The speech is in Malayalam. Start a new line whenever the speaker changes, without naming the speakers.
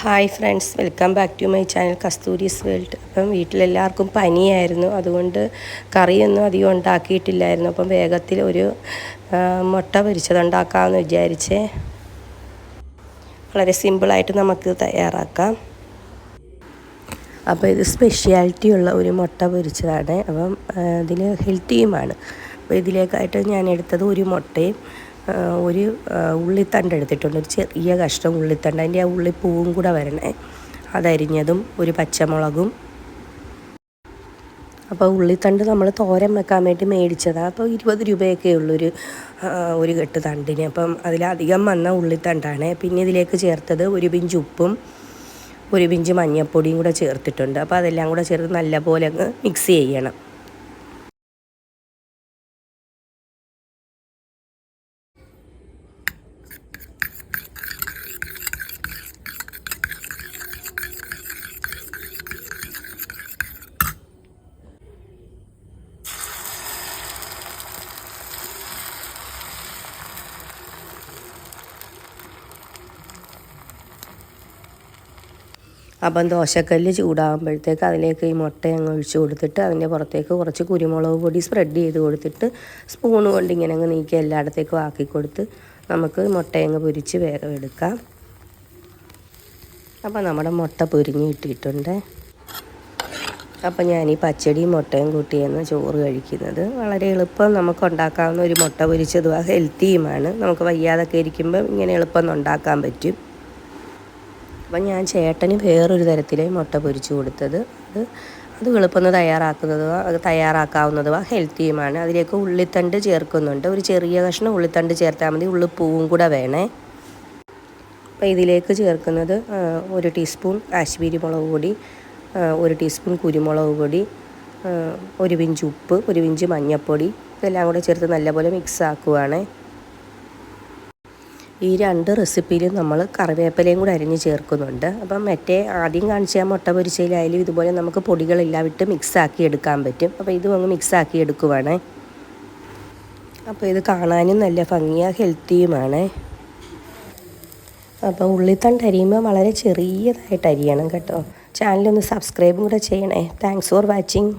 Hi friends welcome back to my channel Kasturi's world അപ്പം വീട്ടിലെല്ലാവർക്കും പനിയായിരുന്നു. അതുകൊണ്ട് കറിയൊന്നും അധികം ഉണ്ടാക്കിയിട്ടില്ലായിരുന്നു. അപ്പം വേഗത്തിൽ ഒരു മുട്ട പൊരിച്ചതുണ്ടാക്കാമെന്ന് വിചാരിച്ചേ വളരെ സിമ്പിളായിട്ട് നമുക്ക് തയ്യാറാക്കാം. അപ്പോൾ ഇത് സ്പെഷ്യാലിറ്റി ഉള്ള ഒരു മുട്ട പൊരിച്ചതാണ്. അപ്പം ഇതിന് ഹെൽത്തിയുമാണ്. അപ്പോൾ ഇതിലേക്കായിട്ട് ഞാൻ എടുത്തത് ഒരു മുട്ടയും ഒരു ഉള്ളിത്തണ്ട് എടുത്തിട്ടുണ്ട്. ഒരു ചെറിയ കഷ്ണം ഉള്ളിത്തണ്ട്. അതിന്റെ ആ ഉള്ളിപ്പൂവും കൂടെ വരണേ. അതരിഞ്ഞതും ഒരു പച്ചമുളകും. അപ്പോൾ ഉള്ളിത്തണ്ട് നമ്മൾ തോരൻ വെക്കാൻ വേണ്ടി മേടിച്ചതാണ് അപ്പോൾ ഇരുപത് രൂപയൊക്കെ ഉള്ളൊരു ഒരു കെട്ട് തണ്ടിന്. അപ്പം അതിലധികം വന്ന ഉള്ളിത്തണ്ടാണ്. പിന്നെ ഇതിലേക്ക് ചേർത്തത് ഒരു പിഞ്ച് ഉപ്പും ഒരു പിഞ്ച് മഞ്ഞൾപ്പൊടിയും കൂടെ ചേർത്തിട്ടുണ്ട്. അപ്പോൾ അതെല്ലാം കൂടെ ചേർത്ത് നല്ലപോലെ അങ്ങ് മിക്സ് ചെയ്യണം. അപ്പം ദോശക്കല്ല് ചൂടാകുമ്പോഴത്തേക്ക് അതിലേക്ക് ഈ മുട്ട അങ്ങ് ഒഴിച്ച് കൊടുത്തിട്ട് അതിന്റെ പുറത്തേക്ക് കുറച്ച് കുരുമുളക് പൊടി സ്പ്രെഡ് ചെയ്ത് കൊടുത്തിട്ട് സ്പൂൺ കൊണ്ട് ഇങ്ങനെ അങ്ങ് നീക്കി എല്ലായിടത്തേക്കും ആക്കി കൊടുത്ത് നമുക്ക് മുട്ടയങ്ങ് പൊരിച്ച് വേഗം എടുക്കാം. അപ്പം നമ്മുടെ മുട്ട പൊരിഞ്ഞ് കിട്ടിയിട്ടുണ്ട്. അപ്പം ഞാൻ ഈ പച്ചടിയും മുട്ടയും കൂട്ടിയാണ് ചോറ് കഴിക്കുന്നത്. വളരെ എളുപ്പം നമുക്ക് ഉണ്ടാക്കാവുന്ന ഒരു മുട്ട പൊരിച്ചതും ഹെൽത്തിയുമാണ് നമുക്ക് വയ്യാതൊക്കെ ഇരിക്കുമ്പം ഇങ്ങനെ എളുപ്പം ഉണ്ടാക്കാൻ പറ്റും. അപ്പം ഞാൻ ചേട്ടന് വേറൊരു തരത്തിലെ മുട്ട പൊരിച്ചു കൊടുത്തത്. അത് അത് വെളുപ്പൊന്ന് തയ്യാറാക്കുന്നതോ തയ്യാറാക്കാവുന്നതും ഹെൽത്തിയുമാണ് അതിലേക്ക് ഉള്ളിത്തണ്ട് ചേർക്കുന്നുണ്ട്. ഒരു ചെറിയ കഷ്ണം ഉള്ളിത്തണ്ട് ചേർത്താൽ മതി. ഉള്ളിപ്പൂവും കൂടെ വേണേ. അപ്പോൾ ഇതിലേക്ക് ചേർക്കുന്നത് ഒരു ടീസ്പൂൺ കാശ്മീരി മുളക് പൊടി ഒരു ടീസ്പൂൺ കുരുമുളക് പൊടി ഒരു പിഞ്ച് ഉപ്പ് ഒരു പിഞ്ച് മഞ്ഞൾപ്പൊടി ഇതെല്ലാം കൂടെ ചേർത്ത് നല്ലപോലെ മിക്സ് ആക്കുവാണേ. ഈ രണ്ട് റെസിപ്പിയിലും നമ്മൾ കറിവേപ്പിലയും കൂടെ അരിഞ്ഞ് ചേർക്കുന്നുണ്ട്. അപ്പം മറ്റേ ആദ്യം കാണിച്ച മുട്ട പൊരിച്ചയിലായാലും ഇതുപോലെ നമുക്ക് പൊടികളെല്ലാം വിട്ട് മിക്സാക്കി എടുക്കാൻ പറ്റും. അപ്പോൾ ഇതും അങ്ങ് മിക്സാക്കി എടുക്കുവാണേ. അപ്പോൾ ഇത് കാണാനും നല്ല ഭംഗിയാണ് ഹെൽത്തിയുമാണ്. അപ്പോൾ ഉള്ളിത്തണ്ട് അരിയുമ്പോൾ വളരെ ചെറിയതായിട്ട് അരിയണം കേട്ടോ. ചാനലൊന്ന് സബ്സ്ക്രൈബും കൂടെ ചെയ്യണേ. Thanks for watching